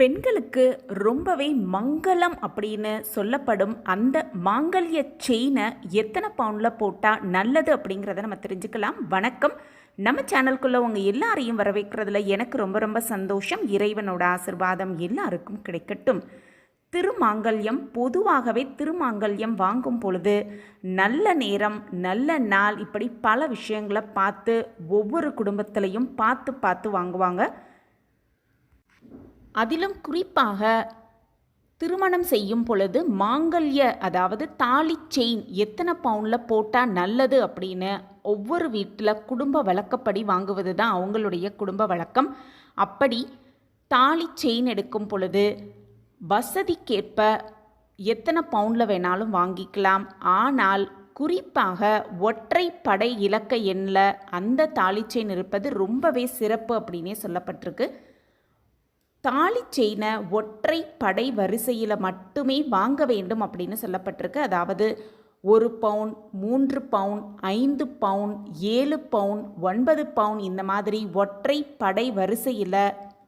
பெண்களுக்கு ரொம்பவே மங்களம் அப்படின்னு சொல்லப்படும் அந்த மாங்கல்ய செயினை எத்தனை பவுண்டில் போட்டால் நல்லது அப்படிங்கிறத நம்ம தெரிஞ்சுக்கலாம். வணக்கம். நம்ம சேனல்குள்ளே உங்கள் எல்லாரையும் வரவேற்கிறதுல எனக்கு ரொம்ப ரொம்ப சந்தோஷம். இறைவனோட ஆசிர்வாதம் எல்லாருக்கும் கிடைக்கட்டும். திருமாங்கல்யம் பொதுவாகவே திருமாங்கல்யம் வாங்கும் பொழுது நல்ல நேரம் நல்ல நாள் இப்படி பல விஷயங்களை பார்த்து ஒவ்வொரு குடும்பத்திலையும் பார்த்து பார்த்து வாங்குவாங்க. அதிலும் குறிப்பாக திருமணம் செய்யும் பொழுது மாங்கல்ய அதாவது தாலி செயின் எத்தனை பவுனில் போட்டால் நல்லது அப்படின்னு ஒவ்வொரு வீட்டில் குடும்ப வழக்கப்படி வாங்குவது தான் அவங்களுடைய குடும்ப வழக்கம். அப்படி தாலி செயின் எடுக்கும் பொழுது வசதிக்கேற்ப எத்தனை பவுண்டில் வேணாலும் வாங்கிக்கலாம். ஆனால் குறிப்பாக ஒற்றை படை இலக்க எண்ணில் அந்த தாலி செயின் இருப்பது ரொம்பவே சிறப்பு அப்படின்னே சொல்லப்பட்டிருக்கு. தாலி செயினை ஒற்றை படை வரிசையில் மட்டுமே வாங்க வேண்டும் அப்படின்னு சொல்லப்பட்டிருக்கு. அதாவது ஒரு பவுன் மூன்று பவுன் ஐந்து பவுன் ஏழு பவுன் ஒன்பது பவுன் இந்த மாதிரி ஒற்றை படை வரிசையில்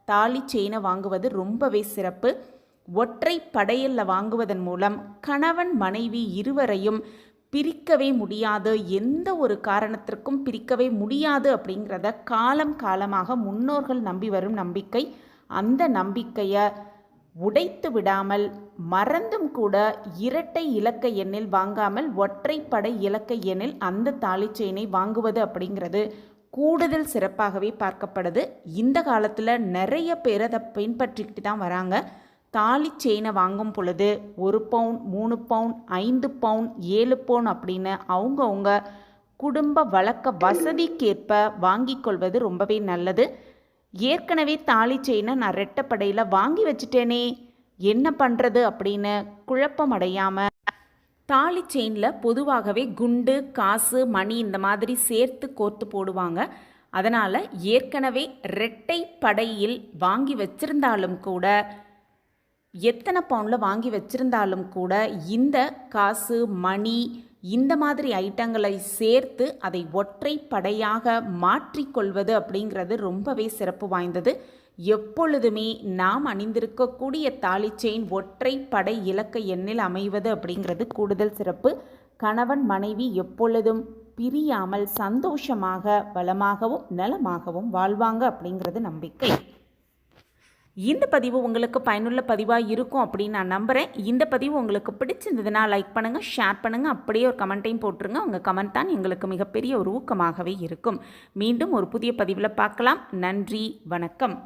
தாலி செயினை வாங்குவது ரொம்பவே சிறப்பு. ஒற்றை படையில் வாங்குவதன் மூலம் கணவன் மனைவி இருவரையும் பிரிக்கவே முடியாது. எந்த ஒரு காரணத்திற்கும் பிரிக்கவே முடியாது அப்படிங்கிறத காலம் காலமாக முன்னோர்கள் நம்பி வரும் நம்பிக்கை. அந்த நம்பிக்கையை உடைத்து விடாமல் மறந்தும் கூட இரட்டை இலக்க எண்ணில் வாங்காமல் ஒற்றைப்படை இலக்க எண்ணில் அந்த தாலி செயினை வாங்குவது அப்படிங்கிறது கூடுதல் சிறப்பாகவே பார்க்கப்படுது. இந்த காலத்தில் நிறைய பேர் அதை பின்பற்றிக்கிட்டு தான் வராங்க. தாலி செயினை வாங்கும் பொழுது ஒரு பவுன் மூணு பவுன் ஐந்து பவுன் ஏழு பவுன் அப்படின்னு அவங்கவுங்க குடும்ப வழக்க வசதிக்கேற்ப வாங்கிக் கொள்வது ரொம்பவே நல்லது. ஏற்கனவே தாலி செயினை நான் ரெட்டப்படையில் வாங்கி வச்சுட்டேனே என்ன பண்ணுறது அப்படின்னு குழப்பம் அடையாமல் தாலி செயினில் பொதுவாகவே குண்டு காசு மணி இந்த மாதிரி சேர்த்து கோர்த்து போடுவாங்க. அதனால் ஏற்கனவே ரெட்டை படையில் வாங்கி வச்சிருந்தாலும் கூட எத்தனை பவுனில் வாங்கி வச்சிருந்தாலும் கூட இந்த காசு மணி இந்த மாதிரி ஐட்டங்களை சேர்த்து அதை ஒற்றை படையாக மாற்றிக்கொள்வது அப்படிங்கிறது ரொம்பவே சிறப்பு வாய்ந்தது. எப்பொழுதுமே நாம் அணிந்திருக்கக்கூடிய தாலி செயின் ஒற்றை படை இலக்க எண்ணில் அமைவது அப்படிங்கிறது கூடுதல் சிறப்பு. கணவன் மனைவி எப்பொழுதும் பிரியாமல் சந்தோஷமாக வளமாகவும் நலமாகவும் வாழ்வாங்க அப்படிங்கிறது நம்பிக்கை. இந்த பதிவு உங்களுக்கு பயனுள்ள பதிவாக இருக்கும் அப்படின்னு நான் நம்புகிறேன் இந்த பதிவு உங்களுக்கு பிடிச்சிருந்ததுன்னா லைக் பண்ணுங்கள் ஷேர் பண்ணுங்கள் அப்படியே ஒரு கமெண்ட்டையும் போட்டுருங்க. உங்கள் கமெண்ட் தான் எங்களுக்கு மிகப்பெரிய ஒரு ஊக்கமாகவே இருக்கும். மீண்டும் ஒரு புதிய பதிவில் பார்க்கலாம். நன்றி வணக்கம்.